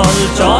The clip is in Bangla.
বন্ধু